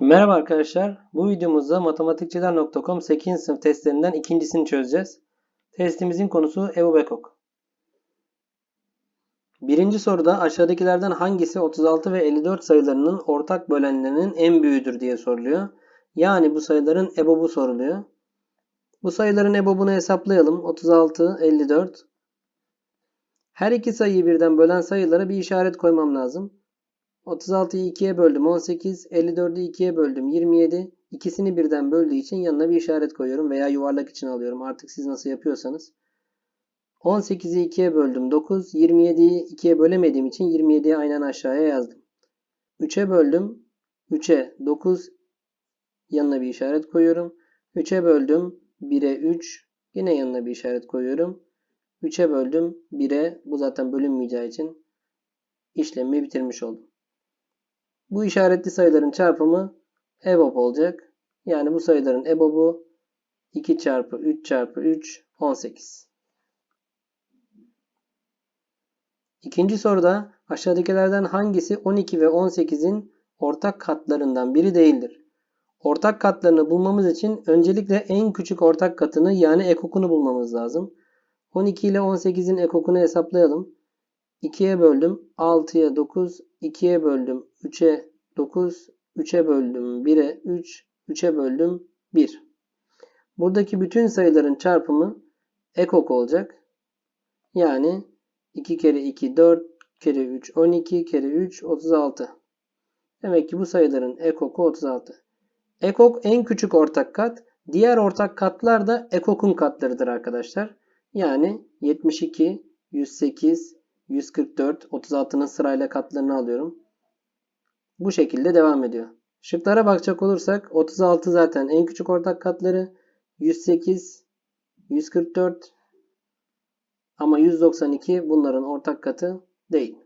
Merhaba arkadaşlar. Bu videomuzda matematikçiler.com 8. sınıf testlerinden ikincisini çözeceğiz. Testimizin konusu Ebu Bekok. Birinci soruda aşağıdakilerden hangisi 36 ve 54 sayılarının ortak bölenlerinin en büyüğüdür diye soruluyor. Yani bu sayıların EBOB'u soruluyor. Bu sayıların EBOB'unu hesaplayalım. 36, 54. Her iki sayıyı birden bölen sayılara bir işaret koymam lazım. 36'yı 2'ye böldüm 18, 54'ü 2'ye böldüm 27. İkisini birden böldüğü için yanına bir işaret koyuyorum veya yuvarlak için alıyorum. Artık siz nasıl yapıyorsanız. 18'i 2'ye böldüm 9, 27'yi 2'ye bölemediğim için 27'yi aynen aşağıya yazdım. 3'e böldüm 3'e 9 yanına bir işaret koyuyorum. 3'e böldüm 1'e 3 yine yanına bir işaret koyuyorum. 3'e böldüm 1'e bu zaten bölünmeyeceği için işlemi bitirmiş oldum. Bu işaretli sayıların çarpımı EBOB olacak. Yani bu sayıların EBOB'u 2 çarpı 3 çarpı 3 18. İkinci soruda aşağıdakilerden hangisi 12 ve 18'in ortak katlarından biri değildir? Ortak katlarını bulmamız için öncelikle en küçük ortak katını yani ekokunu bulmamız lazım. 12 ile 18'in ekokunu hesaplayalım. 2'ye böldüm 6'ya 9, 2'ye böldüm 3'e 9, 3'e böldüm 1'e 3, 3'e böldüm 1. Buradaki bütün sayıların çarpımı ekok olacak. Yani 2 kere 2 4 kere 3 12 kere 3 36. Demek ki bu sayıların ekoku 36. Ekok en küçük ortak kat. Diğer ortak katlar da ekokun katlarıdır arkadaşlar. Yani 72, 108, 144, 36'nın sırayla katlarını alıyorum. Bu şekilde devam ediyor. Şıklara bakacak olursak 36 zaten en küçük ortak katları. 108, 144 ama 192 bunların ortak katı değil.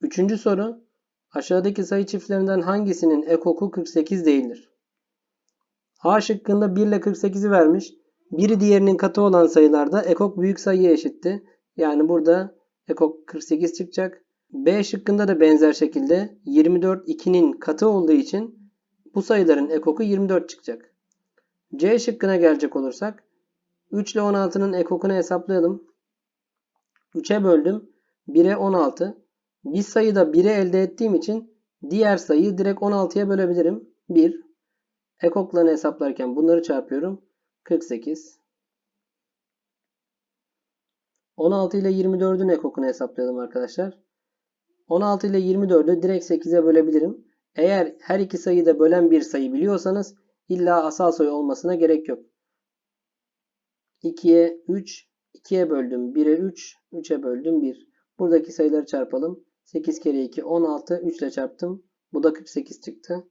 Üçüncü soru. Aşağıdaki sayı çiftlerinden hangisinin ekoku 48 değildir? A şıkkında 1 ile 48'i vermiş. Biri diğerinin katı olan sayılarda ekok büyük sayıya eşitti. Yani burada ekok 48 çıkacak. B şıkkında da benzer şekilde 24 2'nin katı olduğu için bu sayıların ekoku 24 çıkacak. C şıkkına gelecek olursak 3 ile 16'nın ekokunu hesaplayalım. 3'e böldüm. 1'e 16. Bir sayıda 1'e elde ettiğim için diğer sayıyı direkt 16'ya bölebilirim. 1. Ekoklarını hesaplarken bunları çarpıyorum. 48. 16 ile 24'ün ekokunu hesaplayalım arkadaşlar. 16 ile 24'ü direkt 8'e bölebilirim. Eğer her iki sayıyı da bölen bir sayı biliyorsanız illa asal sayı olmasına gerek yok. 2'ye 3, 2'ye böldüm 1'e 3, 3'e böldüm 1. Buradaki sayıları çarpalım. 8 kere 2 16, 3 ile çarptım. Bu da 48 çıktı.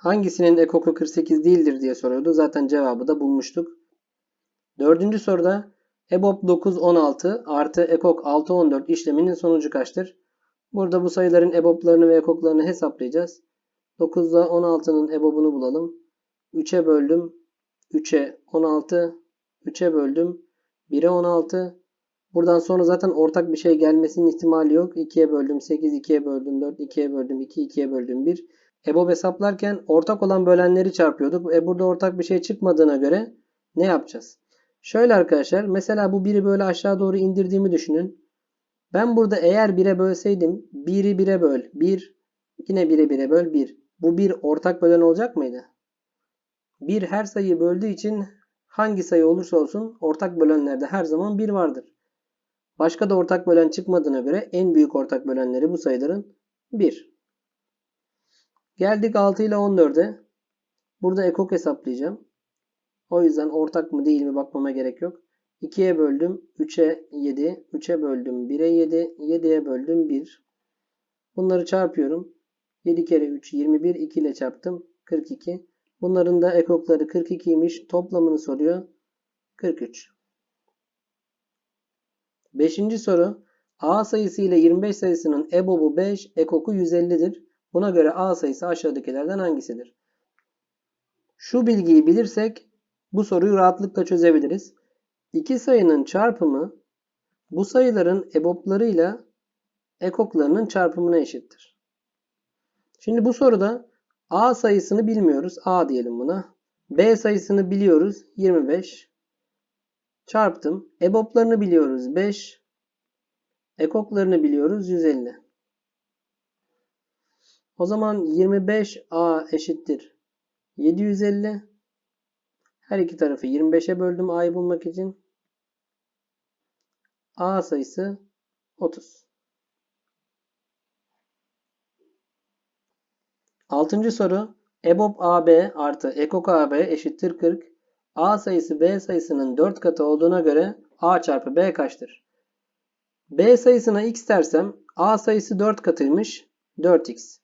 Hangisinin ekoku 48 değildir diye soruyordu. Zaten cevabı da bulmuştuk. Dördüncü soruda EBOB 9 16 artı ekok 6 14 işleminin sonucu kaçtır? Burada bu sayıların EBOB'larını ve ekoklarını hesaplayacağız. 9 ile 16'nın EBOB'unu bulalım. 3'e böldüm. 3'e 16. 3'e böldüm. 1'e 16. Buradan sonra zaten ortak bir şey gelmesinin ihtimali yok. 2'ye böldüm 8, 2'ye böldüm 4, 2'ye böldüm 2, 2'ye böldüm 1. EBOB hesaplarken ortak olan bölenleri çarpıyorduk. E burada ortak bir şey çıkmadığına göre ne yapacağız? Şöyle arkadaşlar mesela bu 1'i böyle aşağı doğru indirdiğimi düşünün. Ben burada eğer 1'e bölseydim 1'i 1'e böl 1 yine 1'e 1'e böl 1. Bu 1 ortak bölen olacak mıydı? 1 her sayıyı böldüğü için hangi sayı olursa olsun ortak bölenlerde her zaman 1 vardır. Başka da ortak bölen çıkmadığına göre en büyük ortak bölenleri bu sayıların 1. Geldik 6 ile 14'e. Burada ekok hesaplayacağım. O yüzden ortak mı değil mi bakmama gerek yok. 2'ye böldüm 3'e 7. 3'e böldüm 1'e 7. 7'ye böldüm 1. Bunları çarpıyorum. 7 kere 3 21. 2 ile çarptım. 42. Bunların da ekokları 42'ymiş. Toplamını soruyor. 43. Beşinci soru. A sayısı ile 25 sayısının EBOB'u 5, ekoku 150'dir. Buna göre A sayısı aşağıdakilerden hangisidir? Şu bilgiyi bilirsek bu soruyu rahatlıkla çözebiliriz. İki sayının çarpımı bu sayıların EBOB'larıyla ekoklarının çarpımına eşittir. Şimdi bu soruda A sayısını bilmiyoruz. A diyelim buna. B sayısını biliyoruz. 25. Çarptım. EBOB'larını biliyoruz. 5. Ekoklarını biliyoruz. 150. O zaman 25A eşittir. 750. Her iki tarafı 25'e böldüm A'yı bulmak için. A sayısı 30. Altıncı soru. EBOB AB artı EKOK AB eşittir 40. A sayısı B sayısının 4 katı olduğuna göre A çarpı B kaçtır? B sayısına x dersem A sayısı 4 katıymış. 4x.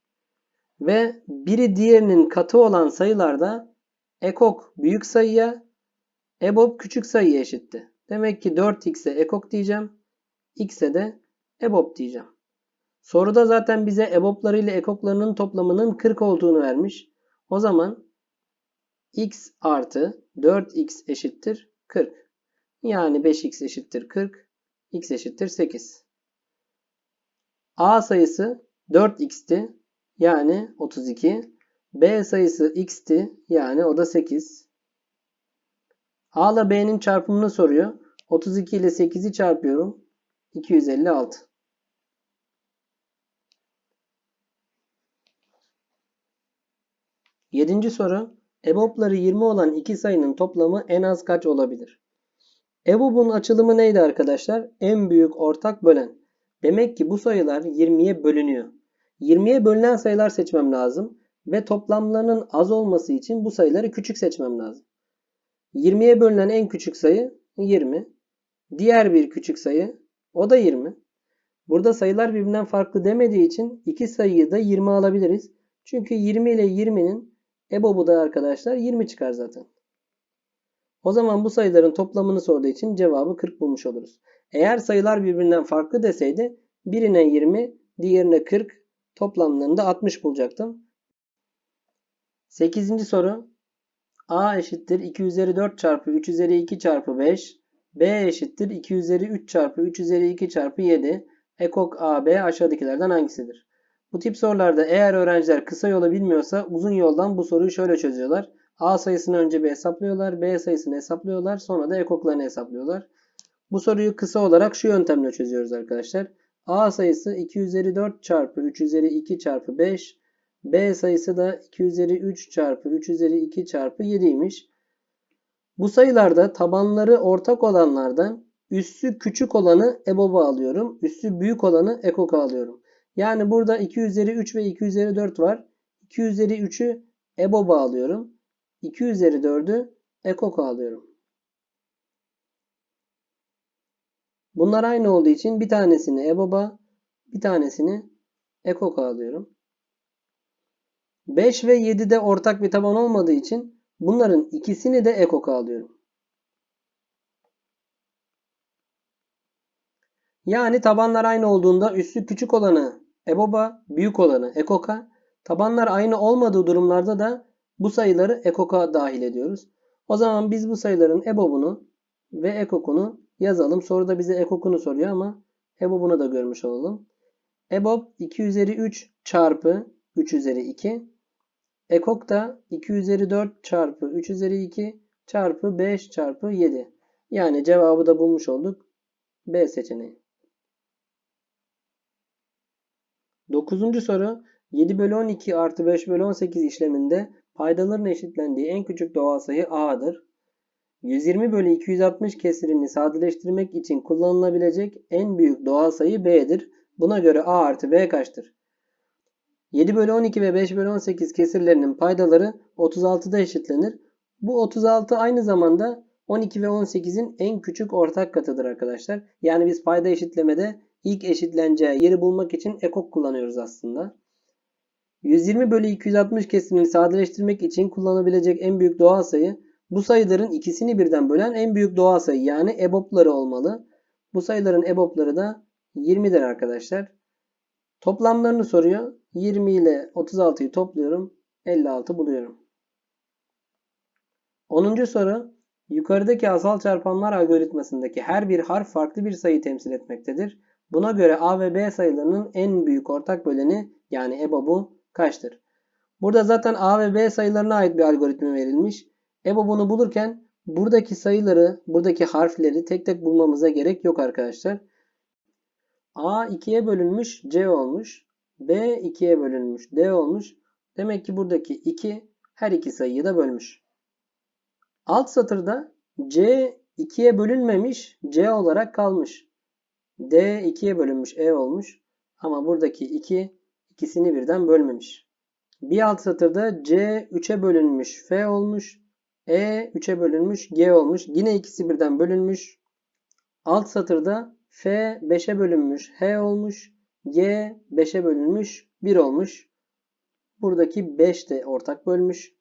Ve biri diğerinin katı olan sayılarda ekok büyük sayıya, EBOB küçük sayıya eşitti. Demek ki 4x'e ekok diyeceğim. x'e de EBOB diyeceğim. Soruda zaten bize EBOB'ları ile ekoklarının toplamının 40 olduğunu vermiş. O zaman x artı 4x eşittir 40. Yani 5x eşittir 40. x eşittir 8. A sayısı 4x'ti. Yani 32. B sayısı x'ti. Yani o da 8. A ile B'nin çarpımını soruyor. 32 ile 8'i çarpıyorum. 256. Yedinci soru. EBOB'ları 20 olan iki sayının toplamı en az kaç olabilir? EBOB'un açılımı neydi arkadaşlar? En büyük ortak bölen. Demek ki bu sayılar 20'ye bölünüyor. 20'ye bölünen sayılar seçmem lazım. Ve toplamlarının az olması için bu sayıları küçük seçmem lazım. 20'ye bölünen en küçük sayı 20. Diğer bir küçük sayı o da 20. Burada sayılar birbirinden farklı demediği için iki sayıyı da 20 alabiliriz. Çünkü 20 ile 20'nin EBOB'u da arkadaşlar 20 çıkar zaten. O zaman bu sayıların toplamını sorduğu için cevabı 40 bulmuş oluruz. Eğer sayılar birbirinden farklı deseydi birine 20, diğerine 40, toplamlarını da 60 bulacaktım. 8. soru. A eşittir 2 üzeri 4 çarpı 3 üzeri 2 çarpı 5. B eşittir 2 üzeri 3 çarpı 3 üzeri 2 çarpı 7. Ekok AB aşağıdakilerden hangisidir? Bu tip sorularda eğer öğrenciler kısa yolu bilmiyorsa uzun yoldan bu soruyu şöyle çözüyorlar. A sayısını önce bir hesaplıyorlar. B sayısını hesaplıyorlar. Sonra da ekoklarını hesaplıyorlar. Bu soruyu kısa olarak şu yöntemle çözüyoruz arkadaşlar. A sayısı 2 üzeri 4 çarpı 3 üzeri 2 çarpı 5. B sayısı da 2 üzeri 3 çarpı 3 üzeri 2 çarpı 7'ymiş. Bu sayılarda tabanları ortak olanlardan üssü küçük olanı EBOB'a alıyorum. Üssü büyük olanı EKOK'a alıyorum. Yani burada 2 üzeri 3 ve 2 üzeri 4 var. 2 üzeri 3'ü EBOB'a alıyorum. 2 üzeri 4'ü EKOK'a alıyorum. Bunlar aynı olduğu için bir tanesini EBOB'a, bir tanesini EKOK'a alıyorum. 5 ve 7'de ortak bir taban olmadığı için bunların ikisini de EKOK'a alıyorum. Yani tabanlar aynı olduğunda üssü küçük olanı EBOB'a, büyük olanı EKOK'a, tabanlar aynı olmadığı durumlarda da bu sayıları EKOK'a dahil ediyoruz. O zaman biz bu sayıların EBOB'unu ve EKOK'unu yazalım. Soruda bize EKOK'unu soruyor ama EBOB'unu da görmüş olalım. EBOB 2 üzeri 3 çarpı 3 üzeri 2. EKOK da 2 üzeri 4 çarpı 3 üzeri 2 çarpı 5 çarpı 7. Yani cevabı da bulmuş olduk. B seçeneği. Dokuzuncu soru 7 bölü 12 artı 5 bölü 18 işleminde paydaların eşitlendiği en küçük doğal sayı a'dır. 120 bölü 260 kesirini sadeleştirmek için kullanılabilecek en büyük doğal sayı b'dir. Buna göre a artı b kaçtır? 7 bölü 12 ve 5 bölü 18 kesirlerinin paydaları 36'da eşitlenir. Bu 36 aynı zamanda 12 ve 18'in en küçük ortak katıdır arkadaşlar. Yani biz payda eşitlemede ilk eşitleneceği yeri bulmak için ekok kullanıyoruz aslında. 120 bölü 260 kesirini sadeleştirmek için kullanabilecek en büyük doğal sayı bu sayıların ikisini birden bölen en büyük doğal sayı yani EBOB'ları olmalı. Bu sayıların EBOB'ları da 20'dir arkadaşlar. Toplamlarını soruyor. 20 ile 36'yı topluyorum. 56 buluyorum. 10. soru. Yukarıdaki asal çarpanlar algoritmasındaki her bir harf farklı bir sayı temsil etmektedir. Buna göre A ve B sayılarının en büyük ortak böleni yani EBOB'u kaçtır? Burada zaten A ve B sayılarına ait bir algoritma verilmiş. EBO bunu bulurken buradaki sayıları, buradaki harfleri tek tek bulmamıza gerek yok arkadaşlar. A 2'ye bölünmüş C olmuş. B 2'ye bölünmüş D olmuş. Demek ki buradaki 2 her iki sayıyı da bölmüş. Alt satırda C 2'ye bölünmemiş C olarak kalmış. D 2'ye bölünmüş E olmuş. Ama buradaki 2 ikisini birden bölmemiş. Bir alt satırda C 3'e bölünmüş F olmuş. E 3'e bölünmüş G olmuş. Yine ikisi birden bölünmüş. Alt satırda F 5'e bölünmüş H olmuş. G 5'e bölünmüş 1 olmuş. Buradaki 5 de ortak bölmüş.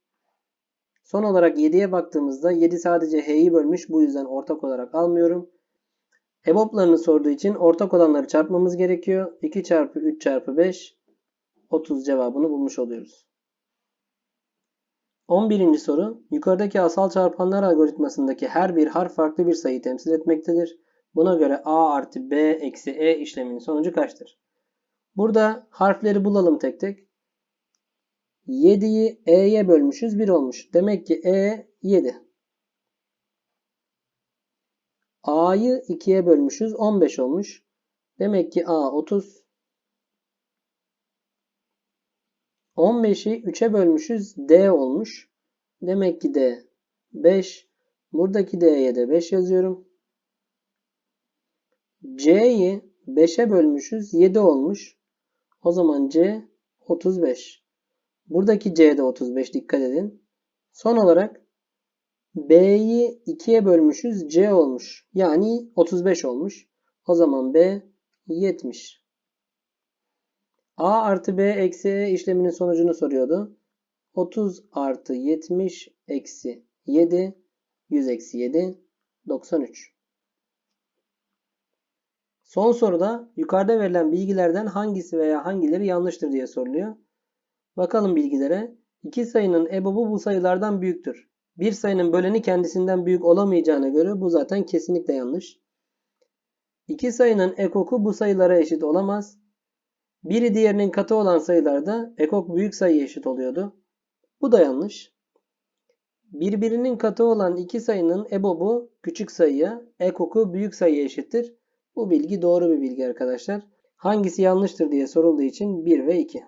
Son olarak 7'ye baktığımızda 7 sadece H'yi bölmüş. Bu yüzden ortak olarak almıyorum. EBOB'larını sorduğu için ortak olanları çarpmamız gerekiyor. 2 çarpı 3 çarpı 5 30 cevabını bulmuş oluyoruz. 11. soru. Yukarıdaki asal çarpanlar algoritmasındaki her bir harf farklı bir sayı temsil etmektedir. Buna göre A artı B eksi E işleminin sonucu kaçtır? Burada harfleri bulalım tek tek. 7'yi E'ye bölmüşüz 1 olmuş. Demek ki E 7. A'yı 2'ye bölmüşüz 15 olmuş. Demek ki A 30. 15'i 3'e bölmüşüz D olmuş. Demek ki D 5. Buradaki D'ye de 5 yazıyorum. C'yi 5'e bölmüşüz 7 olmuş. O zaman C 35. Buradaki C'de 35 dikkat edin. Son olarak B'yi 2'ye bölmüşüz C olmuş. Yani 35 olmuş. O zaman B 70. A artı B eksi E işleminin sonucunu soruyordu. 30 artı 70 eksi 7 100 eksi 7 93. Son soruda yukarıda verilen bilgilerden hangisi veya hangileri yanlıştır diye soruluyor. Bakalım bilgilere. İki sayının EBOB'u bu sayılardan büyüktür. Bir sayının böleni kendisinden büyük olamayacağına göre bu zaten kesinlikle yanlış. İki sayının ekoku bu sayılara eşit olamaz. Biri diğerinin katı olan sayılarda ekok büyük sayıya eşit oluyordu. Bu da yanlış. Birbirinin katı olan iki sayının EBOB'u küçük sayıya, ekoku büyük sayıya eşittir. Bu bilgi doğru bir bilgi arkadaşlar. Hangisi yanlıştır diye sorulduğu için 1 ve 2.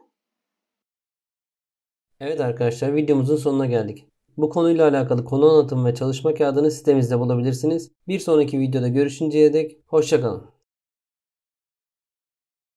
Evet arkadaşlar videomuzun sonuna geldik. Bu konuyla alakalı konu anlatım ve çalışma kağıdını sitemizde bulabilirsiniz. Bir sonraki videoda görüşünceye dek hoşçakalın.